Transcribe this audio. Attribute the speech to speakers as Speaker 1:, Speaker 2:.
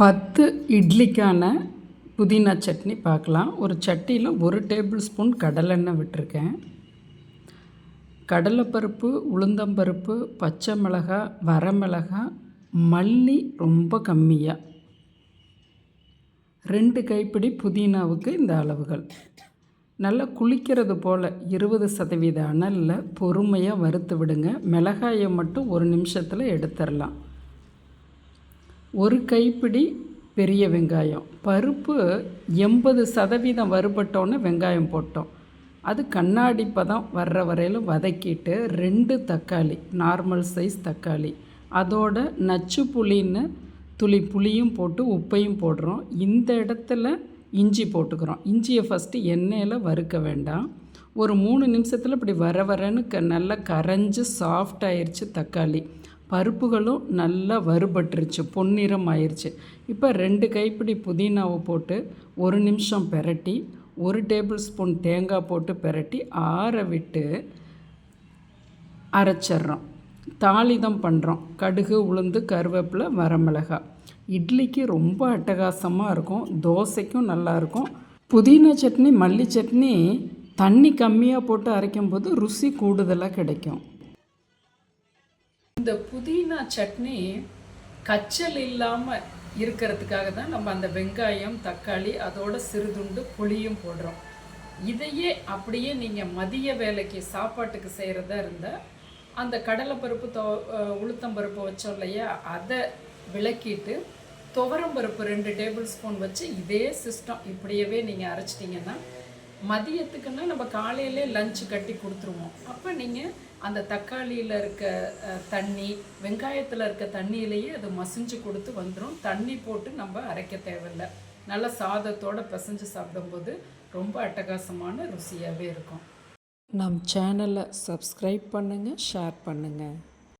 Speaker 1: பத்து இட்லிக்கான புதினா சட்னி பார்க்கலாம். ஒரு சட்டியில் ஒரு டேபிள் ஸ்பூன் கடலெண்ணெய் விட்டிருக்கேன். கடலைப்பருப்பு உளுந்தம்பருப்பு பச்சை மிளகாய் வரமிளகாய் மல்லி ரொம்ப கம்மியாக ரெண்டு கைப்பிடி புதினாவுக்கு இந்த அளவுகள். நல்லா குளிக்கிறது போல் இருபது சதவீத அனலில் பொறுமையாக வறுத்து விடுங்க. மிளகாயை மட்டும் ஒரு நிமிஷத்தில் எடுத்துடலாம் ஒரு கைப்பிடி பெரிய வெங்காயம். பருப்பு எண்பது சதவீதம் வறுபட்டோன்னே வெங்காயம் போட்டோம். அது கண்ணாடி பதம் வர்ற வரையிலும் வதக்கிட்டு ரெண்டு தக்காளி நார்மல் சைஸ் தக்காளி. அதோட நச்சு புளின்னு துளி புளியும் போட்டு உப்பையும் போடுறோம். இந்த இடத்துல இஞ்சி போட்டுக்கிறோம். இஞ்சியை ஃபஸ்ட்டு எண்ணெயில் வறுக்க வேண்டாம். ஒரு மூணு நிமிஷத்தில் இப்படி வர வரன்னு க நல்லா கரைஞ்சி சாஃப்ட் ஆயிடுச்சு தக்காளி. பருப்புகளும் நல்லா வறுபட்டுருச்சு பொன்னிறம் ஆயிடுச்சு இப்போ ரெண்டு கைப்பிடி புதினாவை போட்டு ஒரு நிமிஷம் பெரட்டி ஒரு டேபிள் ஸ்பூன் தேங்காய் போட்டு பெரட்டி ஆற விட்டு அரைச்சிட்றோம். தாளிதம் பண்ணுறோம் கடுகு உளுந்து கருவேப்பிலை வரமிளகாய். இட்லிக்கு ரொம்ப அட்டகாசமாக இருக்கும். தோசைக்கும் நல்லாயிருக்கும் புதினா சட்னி மல்லி சட்னி தண்ணி கம்மியாக போட்டு அரைக்கும்போது ருசி கூடுதலாக கிடைக்கும். இந்த புதினா சட்னி கச்சல் இல்லாமல் இருக்கிறதுக்காக தான் நம்ம அந்த வெங்காயம் தக்காளி அதோட சிறுதுண்டு புளியும் போடுறோம். இதையே அப்படியே நீங்கள் மதிய வேலைக்கு சாப்பாட்டுக்கு செய்கிறதா இருந்தால் அந்த கடலைப்பருப்பு தோ உளுத்தம்பருப்பு வச்சோம் இல்லையா அதை விளக்கிட்டு துவரம்பருப்பு ரெண்டு டேபிள் ஸ்பூன் வச்சு இதே சிஸ்டம் இப்படியவே நீங்கள் அரைச்சிட்டிங்கன்னா மதியத்துக்குன்னா நம்ம காலையிலே லஞ்சு கட்டி கொடுத்துருவோம். அப்போ நீங்கள் அந்த தக்காளியில் இருக்க தண்ணி வெங்காயத்தில் இருக்க தண்ணியிலேயே அது மசிஞ்சு கொடுத்து வந்துடும் தண்ணி போட்டு நம்ம அரைக்க தேவையில்லை. நல்லா சாதத்தோடு பிசைஞ்சு சாப்பிடும்போது ரொம்ப அட்டகாசமான ருசியாகவே இருக்கும். நம் சேனலை சப்ஸ்கிரைப் பண்ணுங்கள் ஷேர் பண்ணுங்கள்